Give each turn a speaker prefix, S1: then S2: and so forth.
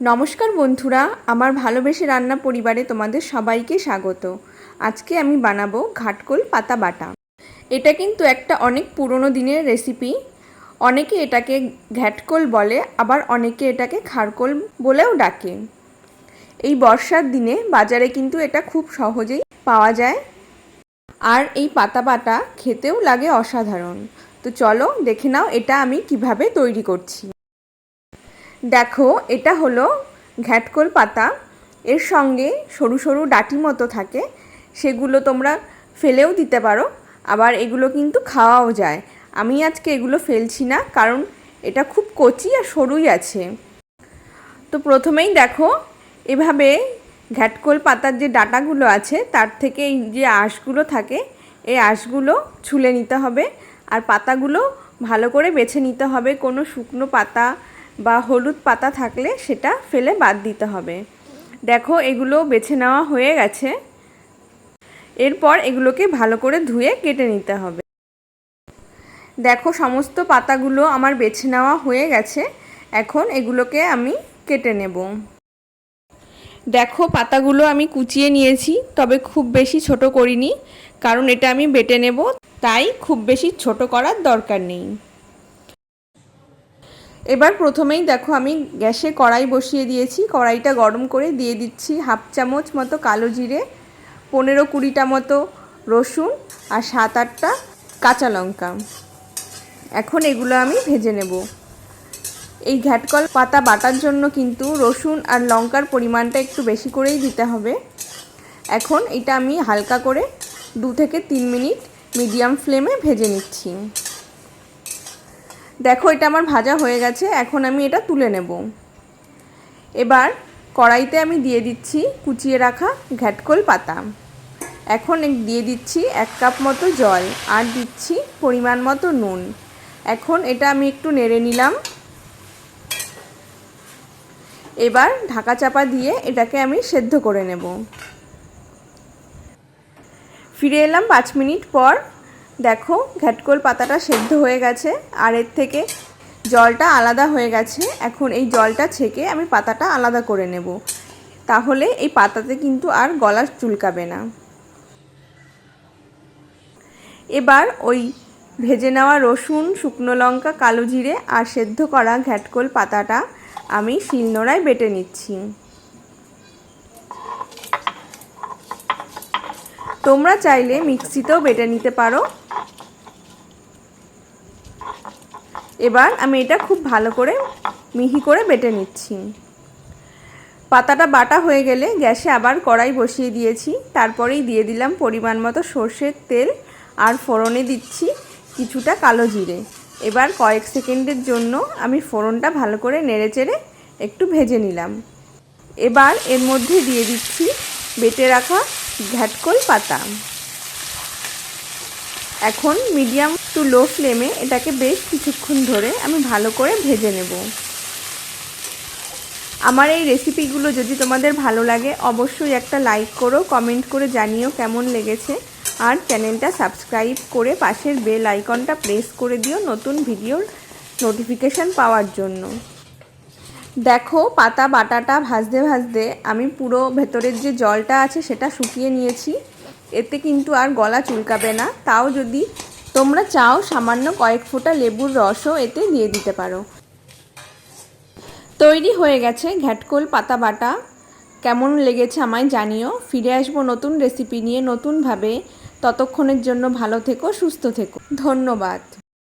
S1: নমস্কার বন্ধুরা, আমার ভালোবেসে রান্না পরিবারে তোমাদের সবাইকে স্বাগত। আজকে আমি বানাবো ঘাটকোল পাতা বাটা। এটা কিন্তু একটা অনেক পুরনো দিনের রেসিপি। অনেকে এটাকে ঘ্যাটকোল বলে, আবার অনেকে এটাকে খারকোল বলেও ডাকে। এই বর্ষার দিনে বাজারে কিন্তু এটা খুব সহজেই পাওয়া যায়। আর এই পাতা বাটা খেতেও লাগে অসাধারণ। তো চলো দেখে নাও এটা আমি কীভাবে তৈরি করছি। দেখো, এটা হলো ঘ্যাটকোল পাতা। এর সঙ্গে সরু সরু ডাটি মতো থাকে। সেগুলো তোমরা ফেলেও দিতে পারো। আবার এগুলো কিন্তু খাওয়াও যায়। আমি আজকে এগুলো ফেলছি না, কারণ এটা খুব কচি আর সরুই আছে। তো প্রথমেই দেখো, এভাবে ঘ্যাটকোল পাতার যে ডাটাগুলো আছে, তার থেকে এই যে আঁশগুলো থাকে, এই আঁশগুলো ছুলে নিতে হবে। আর পাতাগুলো ভালো করে বেছে নিতে হবে। কোনো শুকনো পাতা বা হলুদ পাতা থাকলে সেটা ফেলে বাদ দিতে হবে। দেখো, এগুলো বেছে নেওয়া হয়ে গেছে। এরপর এগুলোকে ভালো করে ধুয়ে কেটে নিতে হবে। দেখো, সমস্ত পাতাগুলো আমার বেছে নেওয়া হয়ে গেছে। এখন এগুলোকে আমি কেটে নেব। দেখো, পাতাগুলো আমি কুচিয়ে নিয়েছি, তবে খুব বেশি ছোট করিনি, কারণ এটা আমি বেটে নেব, তাই খুব বেশি ছোট করার দরকার নেই। এবার প্রথমেই দেখো আমি গ্যাসে কড়াই বসিয়ে দিয়েছি। কড়াইটা গরম করে দিয়ে দিচ্ছি হাফ চামচ মতো কালো জিরে, পনেরো কুড়িটা মতো রসুন আর সাত আটটা কাঁচা লঙ্কা। এখন এগুলো আমি ভেজে নেব। এই ঘ্যাটকল পাতা বাটার জন্য কিন্তু রসুন আর লঙ্কার পরিমাণটা একটু বেশি করেই দিতে হবে। এখন এটা আমি হালকা করে দু থেকে তিন মিনিট মিডিয়াম ফ্লেমে ভেজে নিচ্ছি। দেখো, এটা আমার ভাজা হয়ে গেছে, এখন আমি এটা তুলে নেব। এবার কড়াইতে আমি দিয়ে দিচ্ছি কুচিয়ে রাখা ঘ্যাটকোল পাতা। এখন দিয়ে দিচ্ছি এক কাপ মতো জল আর দিচ্ছি পরিমাণ মতো নুন। এখন এটা আমি একটু নেড়ে নিলাম। এবার ঢাকা চাপা দিয়ে এটাকে আমি সেদ্ধ করে নেব। ফিরে এলাম পাঁচ মিনিট পর দেখো, ঘ্যাটকোল পাতাটা সেদ্ধ হয়ে গেছে, আর এর থেকে জলটা আলাদা হয়ে গেছে। এখন এই জলটা ছেঁকে আমি পাতাটা আলাদা করে নেব। তাহলে এই পাতাতে কিন্তু আর গলা চুলকাবে না। এবার ওই ভেজে নেওয়া রসুন, শুকনো লঙ্কা, কালো জিরে আর সেদ্ধ করা ঘ্যাটকোল পাতাটা আমি শিলনোড়ায় বেটে নিচ্ছি। তোমরা চাইলে মিক্সিতেও বেটে নিতে পারো। এবার আমি এটা খুব ভালো করে মিহি করে বেটে নিচ্ছি। পাতাটা বাটা হয়ে গেলে গ্যাসে আবার কড়াই বসিয়ে দিয়েছি। তারপরেই দিয়ে দিলাম পরিমাণ মতো সর্ষের তেল আর ফোড়নে দিচ্ছি কিছুটা কালো জিরে। এবার কয়েক সেকেন্ডের জন্য আমি ফোড়নটা ভালো করে নেড়ে চেড়ে একটু ভেজে নিলাম। এবার এর মধ্যে দিয়ে দিচ্ছি বেটে রাখা ঘ্যাটকোল পাতা। এখন মিডিয়াম টু লো ফ্লেমে এটাকে বেশ কিছুক্ষণ ধরে আমি ভালো করে ভেজে নেব। আমার এই রেসিপিগুলো যদি তোমাদের ভালো লাগে, অবশ্যই একটা লাইক করো, কমেন্ট করে জানিও কেমন লেগেছে। আর চ্যানেলটা সাবস্ক্রাইব করে পাশের বেল আইকনটা প্রেস করে দিও নতুন ভিডিওর নোটিফিকেশান পাওয়ার জন্য। দেখো, পাতা, বাটাটা ভাজতে ভাজতে আমি পুরো ভেতরের যে জলটা আছে সেটা শুকিয়ে নিয়েছি। এতে কিন্তু আর গলা চুলকাবে না। তাও যদি তোমরা চাও সামান্য কয়েক ফোঁটা লেবুর রসও এতে দিয়ে দিতে পারো। তৈরি হয়ে গেছে ঘ্যাটকোল, পাতা, বাটা। কেমন লেগেছে আমায় জানিও। ফিরে আসব নতুন রেসিপি নিয়ে নতুনভাবে। ততক্ষণের জন্য ভালো থেকো, সুস্থ থেকো। ধন্যবাদ।